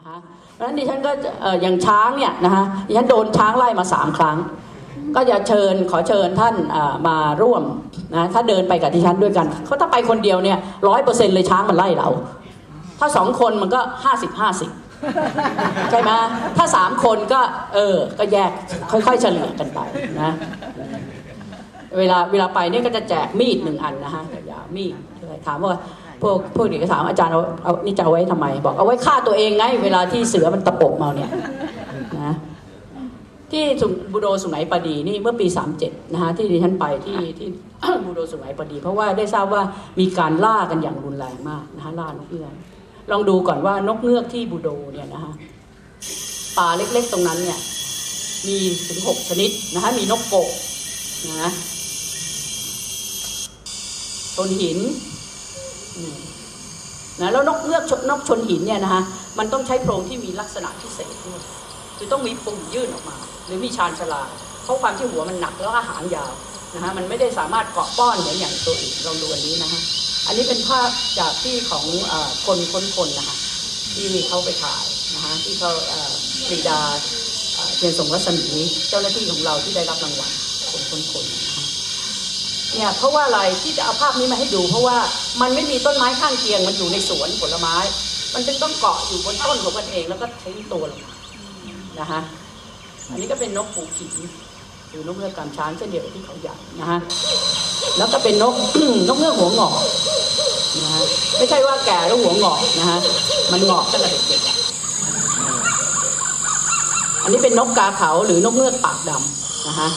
นะคะเพราะฉะนั้นดิฉันก็ออย่างช้างเนี่ยนะคะดิฉันโดนช้างไล่มาสามครั้ง ก็จะเชิญขอเชิญท่านมาร่วมนะถ้าเดินไปกับดิฉันด้วยกันเขาถ้าไปคนเดียวเนี่ยร้อยเปอร์เซ็นต์เลยช้างมันไล่เรา ถ้าสองคนมันก็ห้าสิบห้าสิบใช่ไหมถ้าสามคนก็เออ ก็แยกค่อยๆเฉลี่ยกันไปนะ เวลาเวลาไปเนี่ยก็จะแจกมีดหนึ่งอันนะฮะยาวมีดถามว่า พวกพวกเด็กก็ถามอาจารย์เอาเอานี่จะเอาไว้ทำไม บอกเอาไว้ฆ่าตัวเองไง เวลาที่เสือมันตะปบมาเนี่ยนะที่สุบูโดสุไหงปดีนี่เมื่อปี 37นะฮะที่ดิฉันไปที่ที่บูโดสุไหงปดี เพราะว่าได้ทราบว่ามีการล่ากันอย่างรุนแรงมากนะฮะล่านกเงือกลองดูก่อนว่านกเงือกที่บูโดเนี่ยนะฮะป่าเล็กๆตรงนั้นเนี่ยมีถึงหกชนิดนะฮะมีนกกกนะชนหิน นะแล้วนกเงือกชนกชนหินเนี่ยนะคะมันต้องใช้โพรงที่มีลักษณะพิเศษด้วยคือต้องมีปุ่มยื่นออกมา หรือมีชานชลาเพราะความที่หัวมันหนักแล้วก็หางยาวนะฮะมันไม่ได้สามารถเกาะป้อนเหมือนอย่างตัวอื่นลองดูอันนี้นะฮะอันนี้เป็นภาพจากที่ของอคนคนคนนะคะที่เขาไปถ่ายนะฮะที่เขาปรีดาเอ่อเทียนสงรัศมีเจ้าหน้าที่ของเราที่ได้รับรางวัลคนคนคนนะคะ เนี่ยเพราะว่าอะไรที่จะเอาภาพนี้มาให้ดู เพราะว่ามันไม่มีต้นไม้ข้างเคียงมันอยู่ในสวนผลไม้ มันจึงต้องเกาะอยู่บนต้นของมันเองแล้วก็ทิ้งตัวลงมานะคะอันนี้ก็เป็นนกปูขิงหรือนกเงือกกำช้างเช่นเดียวกับที่เขาใหญ่นะฮะแล้วก็เป็นนกนกเงือกหัวงอกนะฮะไม่ใช่ว่าแก่แล้วหัวงอกนะฮะมันงอกตั้งแต่เด็กๆอันนี้เป็นนกกาเขาหรือนกเงือกปากดำนะฮะ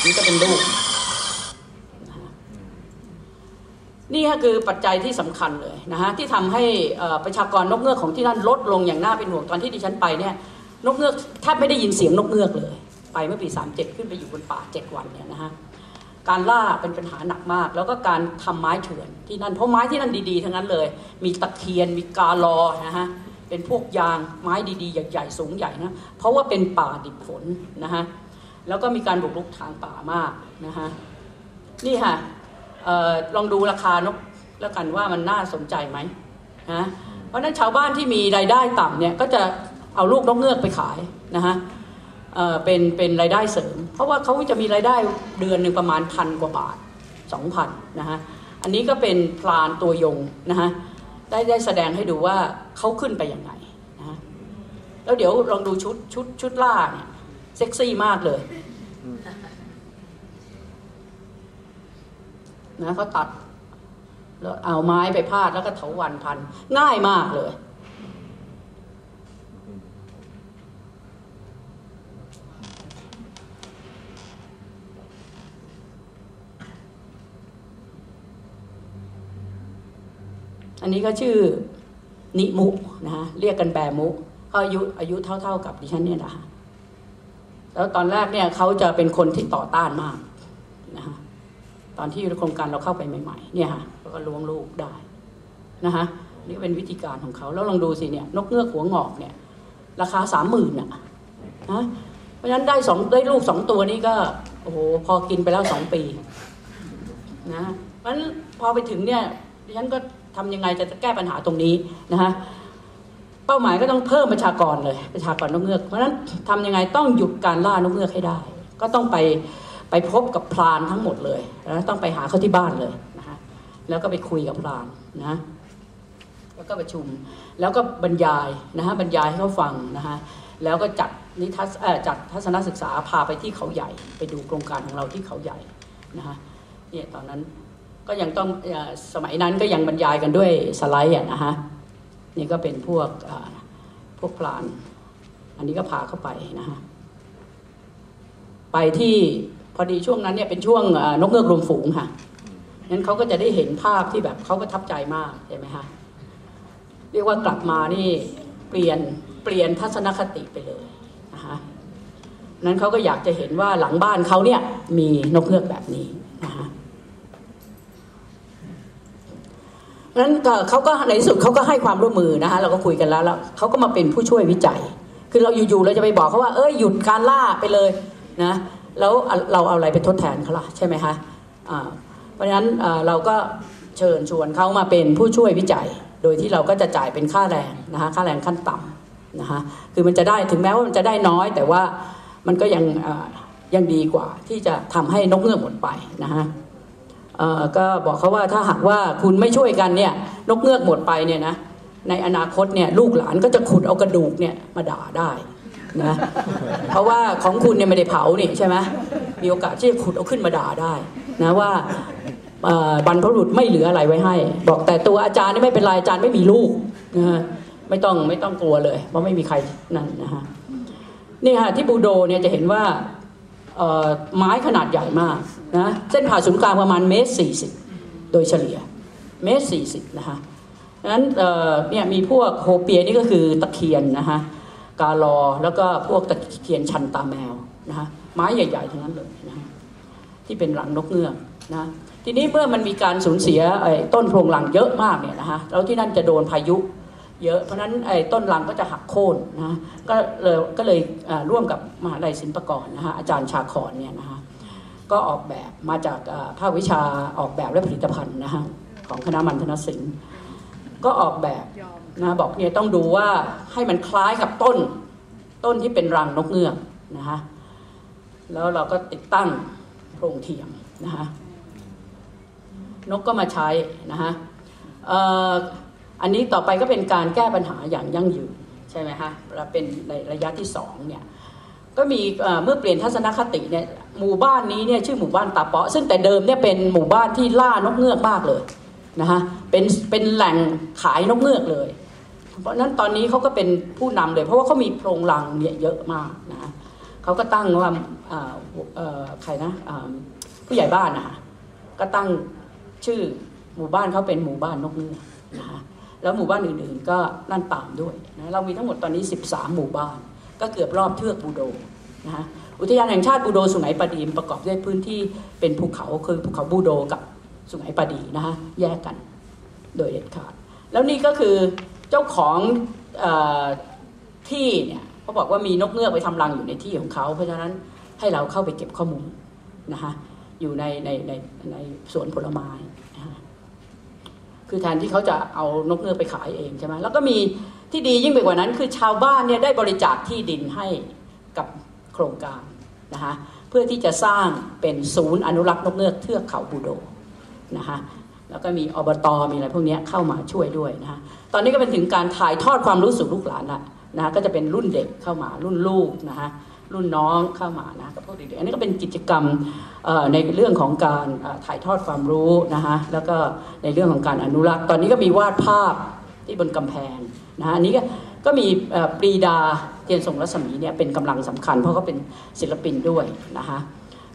นนี่ก็เป็นลูก นี่ก็คือปัจจัยที่สำคัญเลยนะฮะที่ทำให้ประชากรนกเงือกของที่นั่นลดลงอย่างน่าเป็นห่วงตอนที่ดิฉันไปเนี่ยนกเงือกแทบไม่ได้ยินเสียงนกเงือกเลย ไปเมื่อปี 37 ขึ้นไปอยู่บนป่า 7 วันเนี่ยนะฮะการล่าเป็นปัญหาหนักมาก แล้วก็การทำไม้เถื่อนที่นั่นเพราะไม้ที่นั่นดีๆทั้งนั้นเลย มีตะเคียนมีกาลอนะฮะเป็นพวกยางไม้ดีๆ ใหญ่ๆสูงใหญ่นะเพราะว่าเป็นป่าดิบฝนนะฮะแล้วก็มีการบุกรุกทางป่ามากนะฮะนี่ค่ะ ลองดูราคานกแล้วกันว่ามันน่าสนใจไหมนะเพราะนั้นชาวบ้านที่มีรายได้ต่ำเนี่ยก็จะเอาลูกนกเงือกไปขายนะฮะเเป็นเป็นรายได้เสริม เพราะว่าเขาจะมีรายได้เดือนหนึ่งประมาณพันกว่าบาทสองพันนะฮะอันนี้ก็เป็นพลานตัวยงนะฮะได้ได้แสดงให้ดูว่าเขาขึ้นไปยังไงนะฮะแล้วเดี๋ยวลองดูชุดชุดชุดล่าเนี่ยเซ็กซี่มากเลย นะเขาตัดแล้วเอาไม้ไปพาดแล้วก็เถาวันพัน ง่ายมากเลย อันนี้ก็ชื่อนิมุนะฮะเรียกกันแบมุเขาอายุอายุเท่า ๆ กับดิฉันเนี่ยนะคะแล้วตอนแรกเนี่ยเขาจะเป็นคนที่ต่อต้านมากนะฮะ ตอนที่โครงการเราเข้าไปใหม่ๆเนี่ยฮะก็ล้วงลูกได้นะฮะนี่เป็นวิธีการของเขาแล้วลองดูสิเนี่ยนกเงือกหัวงอกเนี่ยราคาสามหมื่นอะนะเพราะฉะนั้นได้สองได้ลูกสองตัวนี่ก็โอ้โหพอกินไปแล้วสองปีนะเพราะฉะนั้นพอไปถึงเนี่ยดิฉันก็ทำยังไงจะแก้ปัญหาตรงนี้นะฮะเป้าหมายก็ต้องเพิ่มประชากรเลยประชากรนกเงือกเพราะฉะนั้นทำยังไงต้องหยุดการล่านกเงือกให้ได้ ก็ต้องไป ไปพบกับพรานทั้งหมดเลยนะต้องไปหาเขาที่บ้านเลยนะคะแล้วก็ไปคุยกับพรานนะแล้วก็ประชุมแล้วก็บรรยายนะฮะบรรยายให้เขาฟังนะฮะแล้วก็จัดนิทัศจัดทัศนศึกษาพาไปที่เขาใหญ่ ไปดูโครงการของเราที่เขาใหญ่นะฮะเนี่ยตอนนั้นก็ยังต้องสมัยนั้นก็ยังบรรยายกันด้วยสไลด์อะนะฮะนี่ก็เป็นพวกพวกพราน อันนี้ก็พาเข้าไปนะฮะไปที่ พอดีช่วงนั้นเนี่ยเป็นช่วงนกเงือกรวมฝูงค่ะนั้นเขาก็จะได้เห็นภาพที่แบบเขาประทับใจมากเห็นไหมคะเรียกว่ากลับมานี่เปลี่ยนเปลี่ยนทัศนคติไปเลยนะคะนั้นเขาก็อยากจะเห็นว่าหลังบ้านเขาเนี่ยมีนกเงือกแบบนี้นะคะนั้นก็เขาก็ในที่สุดเขาก็ให้ความร่วมมือนะคะเราก็คุยกันแล้วแล้วเขาก็มาเป็นผู้ช่วยวิจัย คือเราอยู่ๆเราจะไปบอกเขาว่าเอ้ยหยุดการล่าไปเลยนะ แล้วเราเอาอะไรไปทดแทนเขาล่ะใช่ไหมคะเพราะฉะนั้นเราก็เชิญชวนเขามาเป็นผู้ช่วยวิจัย โดยที่เราก็จะจ่ายเป็นค่าแรงนะคะค่าแรงขั้นต่ำนะคะคือมันจะได้ถึงแม้ว่ามันจะได้น้อย แต่ว่ามันก็ยังยังดีกว่าที่จะทำให้นกเงือกหมดไปนะคะก็บอกเขาว่าถ้าหากว่าคุณไม่ช่วยกันเนี่ยนกเงือกหมดไปเนี่ยนะในอนาคตเนี่ยลูกหลานก็จะขุดเอากระดูกเนี่ยมาด่าได้ นะเพราะว่าของคุณเนี่ยไม่ได้เผานี่ใช่ไหมมีโอกาสที่จะขุดเอาขึ้นมาด่าได้นะว่าบรรพบุรุษไม่เหลืออะไรไว้ให้ บอกแต่ตัวอาจารย์นี่ไม่เป็นไรอาจารย์ไม่มีลูกนะไม่ต้องไม่ต้องกลัวเลย เพราะไม่มีใครนั่นนะฮะนี่ฮะที่บูโดเนี่ยจะเห็นว่าไม้ขนาดใหญ่มากนะเส้นผ่าศูนย์กลางประมาณเมตรสี่สิบโดยเฉลี่ยเมตรสี่สิบนะคะนั้นเนี่ยมีพวกโฮเปียนี่ก็คือตะเคียนนะคะ กาลอแล้วก็พวกตะเคียนชันตาแมวนะคะไม้ใหญ่ๆทั้งนั้นเลยนะที่เป็นหลังนกเงือกนะทีนี้เมื่อมันมีการสูญเสียไอ้ต้นโพรงหลังเยอะมากเนี่ยนะคะแล้วที่นั่นจะโดนพายุเยอะ เพราะนั้นไอ้ต้นหลังก็จะหักโค่นนะก็เลยก็เลยร่วมกับมหาลัยศิลปากรนะคะอาจารย์ชาคอนเนี่ยนะคะก็ออกแบบมาจากภาควิชาออกแบบและผลิตภัณฑ์นะคะของคณะมันธนศิลป์ก็ออกแบบ นะบอกเนี่ยต้องดูว่าให้มันคล้ายกับต้น ต้นที่เป็นรังนกเงือกนะคะแล้วเราก็ติดตั้งโพรงเทียมนะคะนกก็มาใช้นะคะอันนี้ต่อไปก็เป็นการแก้ปัญหาอย่างยั่งยืนใช่ไหมคะเราเป็นในระยะที่สองเนี่ยก็มีเมื่อเปลี่ยนทัศนคติเนี่ยหมู่บ้านนี้เนี่ยชื่อหมู่บ้านตาเปาะ ซึ่งแต่เดิมเนี่ยเป็นหมู่บ้านที่ล่านกเงือกมากเลยนะคะเป็นเป็นแหล่งขายนกเงือกเลย เพราะนั้นตอนนี้เขาก็เป็นผู้นำเลย เพราะว่าเขามีโพรงรังเนี่ยเยอะมากนะเขาก็ตั้งว่าใครนะผู้ใหญ่บ้านนะคะก็ตั้งชื่อหมู่บ้านเขาเป็นหมู่บ้านนกเงือกนะคะแล้วหมู่บ้านอื่นๆก็นั่นตามด้วยนะเรามีทั้งหมดตอนนี้ 13 หมู่บ้าน ก็เกือบรอบเทือกบูโดนะคะอุทยานแห่งชาติบูโดสุไหงปาดีมประกอบด้วยพื้นที่เป็นภูเขาคือภูเขาบูโดกับสุไหงปาดีนะคะแยกกันโดยเด็ดขาด แล้วนี่ก็คือ เจ้าของอที่เนี่ยเขาบอกว่ามีนกเงือกไปทำรังอยู่ในที่ของเขา เพราะฉะนั้นให้เราเข้าไปเก็บข้อมูลนะคะอยู่ในในในในสวนผลไม้คือแทนที่เขาจะเอานกเงือกไปขายเองใช่ไหมแล้วก็มีที่ดียิ่งไปกว่านั้น คือชาวบ้านเนี่ยได้บริจาคที่ดินให้กับโครงการนะคะเพื่อที่จะสร้างเป็นศูนย์อนุรักษ์นกเงือกเทือกเขาบูโดนะคะ แล้วก็มีอบตมีอะไรพวกนี้เข้ามาช่วยด้วยนะตอนนี้ก็เป็นถึงการถ่ายทอดความรู้สู่ลูกหลานละนะก็จะเป็นรุ่นเด็กเข้ามารุ่นลูกนะคะรุ่นน้องเข้ามานะกับพวกเด็กๆอันนี้ก็เป็นกิจกรรมในเรื่องของการถ่ายทอดความรู้นะคะแล้วก็ในเรื่องของการอนุรักษ์ ตอนนี้ก็มีวาดภาพที่บนกำแพงนะอันนี้ก็ก็มีปรีดาเทียนทรงรัศมีเนี่ยเป็นกำลังสำคัญ เพราะเขาเป็นศิลปินด้วยนะคะ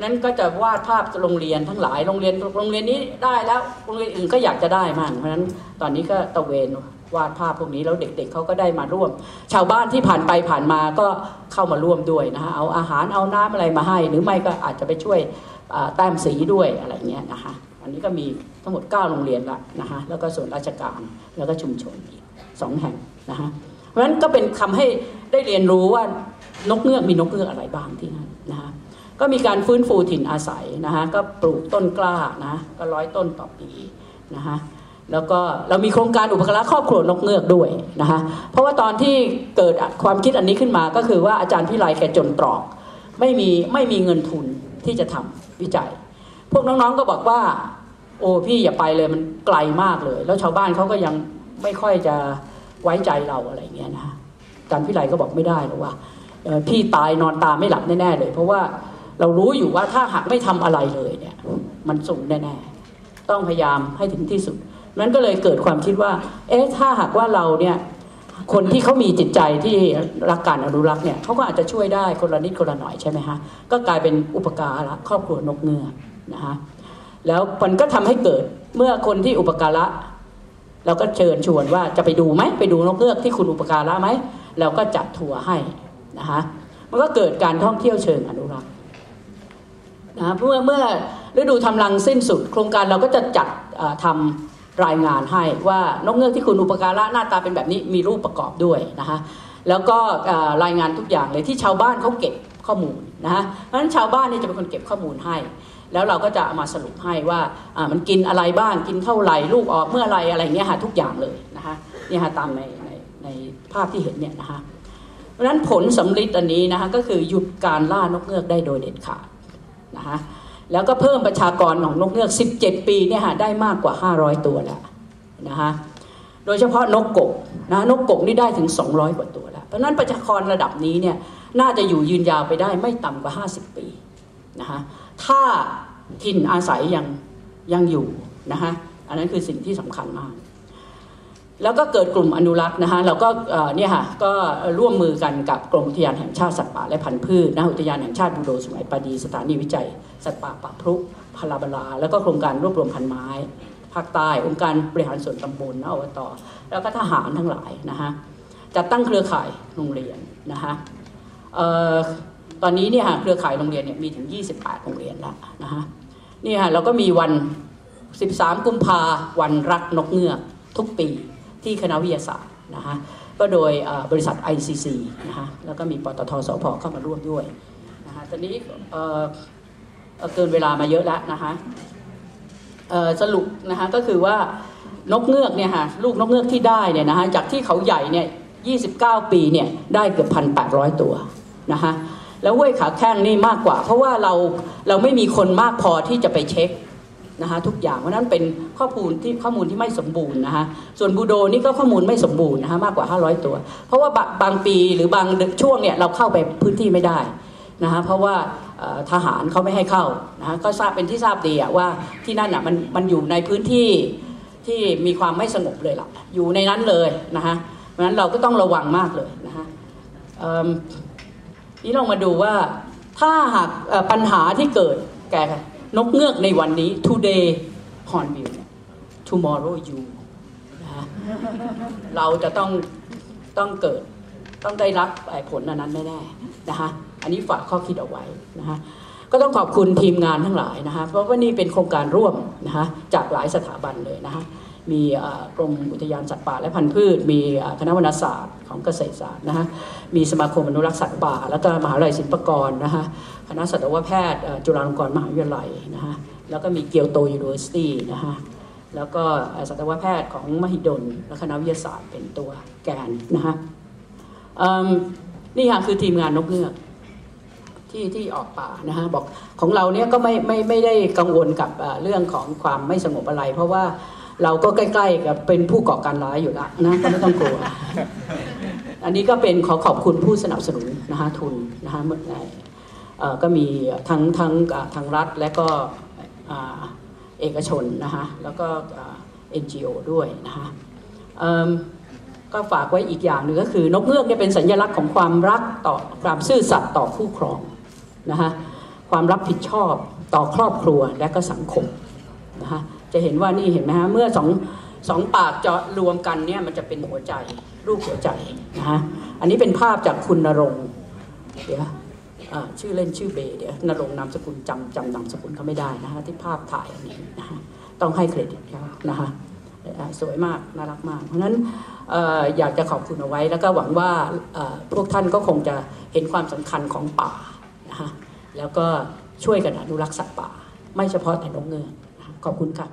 นั้นก็จะวาดภาพโรงเรียนทั้งหลายโรงเรียนโรงเรียนนี้ได้แล้วโรงเรียนอื่นก็อยากจะได้มั่งเพราะฉะนั้นตอนนี้ก็ตะเวนวาดภาพพวกนี้แล้วเด็กๆเเขาก็ได้มาร่วม ชาวบ้านที่ผ่านไปผ่านมาก็เข้ามาร่วมด้วยนะคะเอาอาหารเอาน้ำอะไรมาให้ หรือไม่ก็อาจจะไปช่วยแต้มสีด้วยอะไรเงี้ยนะคะอันนี้ก็มีทั้งหมด 9 โรงเรียนละนะคะแล้วก็ส่วนราชการแล้วก็ชุมชนอีกสองแห่งนะคะเพราะฉะนั้นก็เป็นคำให้ได้เรียนรู้ว่านกเงือกมีนกเงือกอะไรบ้างที่นั่นนะคะ ก็มีการฟื้นฟูถิ่นอาศัยนะคะก็ปลูกต้นกล้านะก็ร้อยต้นต่อปีนะคะแล้วก็เรามีโครงการอุปการะครอบครัวนกเงือกด้วยนะคะเพราะว่าตอนที่เกิดความคิดอันนี้ขึ้นมาก็คือว่าอาจารย์พิไลแกจนตรอกไม่มีไม่มีเงินทุนที่จะทำวิจัย พวกน้องๆก็บอกว่า โอ้พี่อย่าไปเลยมันไกลมากเลย แล้วชาวบ้านเขาก็ยังไม่ค่อยจะไว้ใจเราอะไรเงี้ยนะอาจารย์พิไลก็บอกไม่ได้หรอกว่าพี่ตายนอนตาไม่หลับแน่ๆเลย เพราะว่า เรารู้อยู่ว่าถ้าหากไม่ทำอะไรเลยเนี่ย มันสูงแน่ๆต้องพยายามให้ถึงที่สุด นั้นก็เลยเกิดความคิดว่า เอ๊ะถ้าหากว่าเราเนี่ยคนที่เขามีจิตใจที่รักการอนุรักษ์เนี่ยเขาก็อาจจะช่วยได้คนละนิดคนละหน่อยใช่ไหมฮะก็กลายเป็นอุปการะครอบครัวนกเงือกนะฮะแล้วมันก็ทำให้เกิดเมื่อคนที่อุปการะเราก็เชิญชวนว่าจะไปดูไหมไปดูนกเงือกที่คุณอุปการะไหมเราก็จัดทัวร์ให้นะฮะมันก็เกิดการท่องเที่ยวเชิงอนุรักษ์ นะเมื่อเมื่อฤดูทำรังสิ้นสุด โครงการเราก็จะจัดทำรายงานให้ว่านกเงือกที่คุณอุปการะหน้าตาเป็นแบบนี้มีรูปประกอบด้วยนะคะแล้วก็รายงานทุกอย่างเลยที่ชาวบ้านเขาเก็บข้อมูลนะคะเพราะฉะนั้นชาวบ้านนี่จะเป็นคนเก็บข้อมูลให้ แล้วเราก็จะามาสรุปให้ว่ามันกินอะไรบ้างกินเท่าไหร่ลูกออกเมื่อไรอะไรเงี้ยค่ะทุกอย่างเลยนะนะคะนี่ฮะตามในในในภาพที่เห็นเนี่ยนะคะเพราะฉะนั้นผลสำลิดอันนี้นะคะก็คือหยุดการล่านกเงือกได้โดยเด็ดขาด นะคะแล้วก็เพิ่มประชากรของนกเงือก 17 ปีเนี่ยฮะได้มากกว่า 500 ตัวแล้วนะคะโดยเฉพาะนกกกนะนกกกนี่ได้ถึง 200 กว่าตัวแล้ว เพราะฉะนั้นประชากรระดับนี้เนี่ยน่าจะอยู่ยืนยาวไปได้ไม่ต่ำกว่า 50 ปีนะคะถ้าถิ่นอาศัยยังยังอยู่นะคะอันนั้นคือสิ่งที่สำคัญมาก แล้วก็เกิดกลุ่มอนุรักษ์นะคะเราก็เนี่ยค่ะก็ร่วมมือกันกับกรมอุทยานแห่งชาติสัตว์ป่าและพันธุ์พืชนะอุทยานแห่งชาติบูโดสุไหงปาดีสถานีวิจัย สัตว์ป่าป่าพรุพาราบลา แล้วก็โครงการรวบรวมพันธุ์ไม้ภาคใต้องค์การบริหารส่วนตำบลนะอบตแล้วก็ทหารทั้งหลายนะคะจัดตั้งเครือข่ายโรงเรียนนะคะออตอนนี้เนี่ยค่ะเครือข่ายโรงเรียนเนี่ยมีถึง 28 โรงเรียนแล้วนะคะนี่ค่ะเราก็มีวัน 13 กุมภาวันรักนกเงือกทุกปี ที่คณะวิทยาศาสตร์นะคะก็โดยบริษัท ICC นะคะแล้วก็มีปตทสพเข้ามาร่วมด้วยนะคะตอนนี้เเกินเวลามาเยอะแล้วนะคะสรุปนะคะก็คือว่านกเงือกเนี่ยค่ะลูกนกเงือกที่ได้เนี่ยนะคะจากที่เขาใหญ่เนี่ย29 ปีเนี่ยได้เกือบพันแปดร้อยตัวนะคะแล้วห้วยขาแข้งนี่มากกว่า เพราะว่าเราเราไม่มีคนมากพอที่จะไปเช็ค นะคะทุกอย่างเพราะนั้นเป็นข้อมูลที่ข้อมูลที่ไม่สมบูรณ์นะคะส่วนบูโดนี่ก็ข้อมูลไม่สมบูรณ์นะคะมากกว่า 500 ตัว เพราะว่าบางปีหรือบางช่วงเนี่ยเราเข้าไปพื้นที่ไม่ได้นะคะเพราะว่าทหารเขาไม่ให้เข้านะคะก็ทราบเป็นที่ทราบดีว่าที่นั่นอะมันมันอยู่ในพื้นที่ที่มีความไม่สงบเลยล่ะอยู่ในนั้นเลยนะคะเพราะนั้นเราก็ต้องระวังมากเลยนะคะนี่ลองมาดูว่าถ้าหากปัญหาที่เกิดแก่ นกเงือกในวันนี้ today hornbill เนี่ย tomorrow you นะเราจะต้องต้องเกิดต้องได้รับผลอันนั้นแน่ๆนะคะอันนี้ฝากข้อคิดเอาไว้นะคะก็ต้องขอบคุณทีมงานทั้งหลายนะคะเพราะว่านี่เป็นโครงการร่วมนะคะจากหลายสถาบันเลยนะคะมีกรมอุทยานสัตว์ป่าและพันธุ์พืช มีคณะวรรณศาสตร์ของเกษตรศาสตร์นะคะมีสมาคมอนุรักษ์สัตว์ป่า แล้วก็มหาวิทยาลัยศิลปากรนะคะ ณะสัตวแพทย์จุฬาลงกรณ์มหาวิทยาลัยนะคะแล้วก็มีเกียวโตยูนิเวอร์ซิตี้นะคะแล้วก็สัตวแพทย์ของมหิดลและคณะวิทยาศาสตร์เป็นตัวแกนนะคะนี่ค่ะคือทีมงานนกเงือกที่ที่ออกป่านะฮะบอกของเราเนี่ยก็ไม่ไม่ไม่ได้กังวลกับเรื่องของความไม่สงบอะไร เพราะว่าเราก็ใกล้ๆกับเป็นผู้ก่อการร้ายอยู่ล้วนะก็ไม่ต้องกลัว อันนี้ก็เป็นขอขอบคุณผู้สนับสนุนนะคะทุนนะคะ ก็มีทั้งทั้งทางรัฐและก็เอกชนนะคะแล้วก็อ่า NGO ด้วยนะคะก็ฝากไว้อีกอย่างหนึ่งก็คือนกเงือกเนี่ยเป็นสัญลักษณ์ของความรักต่อความซื่อสัตย์ต่อคู่ครองนะคะความรับผิดชอบต่อครอบครัวและก็สังคมนะคะจะเห็นว่านี่เห็นไหมฮะเมื่อสองสองปากจะรวมกันเนี่ยมันจะเป็นหัวใจรูปหัวใจนะคะอันนี้เป็นภาพจากคุณนรงค์เดี๋ยวอ่า ชื่อเล่นชื่อเบย์เดี๋ยวนรงนามสกุลจำจำนามสกุลเขาไม่ได้นะคะที่ภาพถ่ายอันนี้นะคะต้องให้เครดิตเขานะคะสวยมากน่ารักมาก เพราะนั้นออยากจะขอบคุณเอาไว้ แล้วก็หวังว่าพวกท่านก็คงจะเห็นความสำคัญของป่านะคะแล้วก็ช่วยกันอนุรักษ์สัตว์ป่า ไม่เฉพาะแต่นกเงือกขอบคุณค่ะ